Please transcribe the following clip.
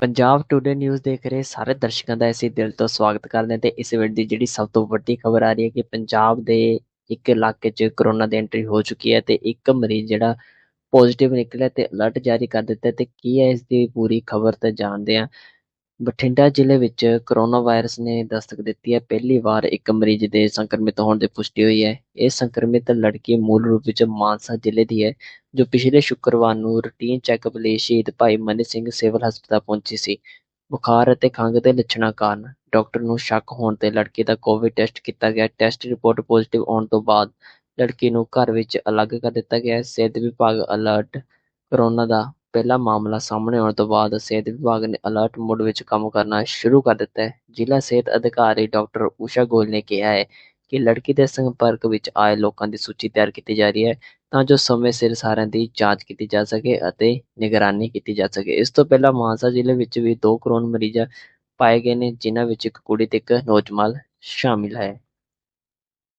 Punjab today news ਦੇਖ ਰਹੇ ਸਾਰੇ ਦਰਸ਼ਕਾਂ ਦਾ ਅਸੀਂ ਦਿਲ ਤੋਂ ਸਵਾਗਤ ਕਰਦੇ ਹਾਂ ਤੇ ਇਸ ਵੇਲੇ ਦੀ ਜਿਹੜੀ ਸਭ ਤੋਂ ਵੱਡੀ ਖਬਰ ਆ ਰਹੀ ਹੈ ਕਿ ਪੰਜਾਬ ਦੇ ਇੱਕ ਇਲਾਕੇ 'ਚ ਕਰੋਨਾ ਦੀ ਐਂਟਰੀ ਹੋ ਚੁੱਕੀ ਹੈ ਤੇ ਇੱਕ ਮਰੀਜ਼ ਜਿਹੜਾ ਪੋਜ਼ਿਟਿਵ ਨਿਕਲਿਆ ਤੇ ਅਲਰਟ ਜਾਰੀ ਕਰ ਦਿੱਤਾ ਤੇ ਕੀ ਹੈ ਇਸ ਦੀ ਪੂਰੀ ਖਬਰ ਤਾਂ ਜਾਣਦੇ ਹਾਂ। ਬਠਿੰਡਾ ਜ਼ਿਲ੍ਹੇ ਵਿੱਚ ਕਰੋਨਾ ਵਾਇਰਸ ਨੇ ਦਸਤਕ ਦਿੱਤੀ ਹੈ। ਪਹਿਲੀ ਵਾਰ ਇੱਕ ਮਰੀਜ਼ ਦੇ ਸੰਕਰਮਿਤ ਹੋਣ ਦੀ ਪੁਸ਼ਟੀ ਹੋਈ ਹੈ। ਇਹ ਸੰਕਰਮਿਤ ਲੜਕੀ ਮੂਲ ਰੂਪ ਵਿੱਚ ਮਾਨਸਾ ਜ਼ਿਲ੍ਹੇ ਦੀ ਹੈ, ਜੋ ਪਿਛਲੇ ਸ਼ੁੱਕਰਵਾਰ ਨੂੰ ਰੂਟੀਨ ਚੈੱਕਅਪ ਲਈ ਸ਼ਹੀਦ ਭਾਈ ਮਨੀ ਸਿੰਘ ਸਿਵਲ ਹਸਪਤਾਲ ਪਹੁੰਚੀ ਸੀ। ਬੁਖਾਰ ਅਤੇ ਖੰਘ ਦੇ ਲੱਛਣਾਂ ਕਾਰਨ ਡਾਕਟਰ ਨੂੰ ਸ਼ੱਕ ਹੋਣ ਤੇ ਲੜਕੀ ਦਾ ਕੋਵਿਡ ਟੈਸਟ ਕੀਤਾ ਗਿਆ। ਟੈਸਟ ਰਿਪੋਰਟ ਪੋਜ਼ਿਟਿਵ ਆਉਣ ਤੋਂ ਬਾਅਦ ਲੜਕੀ ਨੂੰ ਘਰ ਵਿੱਚ ਅਲੱਗ ਕਰ ਦਿੱਤਾ ਗਿਆ ਸਿਹਤ ਵਿਭਾਗ ਅਲਰਟ, ਕਰੋਨਾ ਦਾ ਪਹਿਲਾ ਮਾਮਲਾ ਸਾਹਮਣੇ ਆਉਣ ਤੋਂ ਬਾਅਦ ਸਿਹਤ ਵਿਭਾਗ ਨੇ ਅਲਰਟ ਮੋਡ ਵਿੱਚ ਕੰਮ ਕਰਨਾ ਸ਼ੁਰੂ ਕਰ ਦਿੱਤਾ ਹੈ। ਜ਼ਿਲ੍ਹਾ ਸਿਹਤ ਅਧਿਕਾਰੀ ਡਾਕਟਰ ਊਸ਼ਾ ਗੋਇਲ ਨੇ ਕਿਹਾ ਹੈ ਕਿ ਲੜਕੀ ਦੇ ਸੰਪਰਕ ਵਿੱਚ ਆਏ ਲੋਕਾਂ ਦੀ ਸੂਚੀ ਤਿਆਰ ਕੀਤੀ ਜਾ ਰਹੀ ਹੈ ਤਾਂ ਜੋ ਸਮੇਂ ਸਿਰ ਸਾਰਿਆਂ ਦੀ ਜਾਂਚ ਕੀਤੀ ਜਾ ਸਕੇ ਅਤੇ ਨਿਗਰਾਨੀ ਕੀਤੀ ਜਾ ਸਕੇ। ਇਸ ਤੋਂ ਪਹਿਲਾਂ ਮਾਨਸਾ ਜ਼ਿਲ੍ਹੇ ਵਿੱਚ ਵੀ ਦੋ ਕਰੋਨਾ ਮਰੀਜ਼ ਪਾਏ ਗਏ ਨੇ, ਜਿਨ੍ਹਾਂ ਵਿੱਚ ਇੱਕ ਕੁੜੀ ਤੇ ਇੱਕ ਨੌਜਵਾਨ ਸ਼ਾਮਿਲ ਹੈ।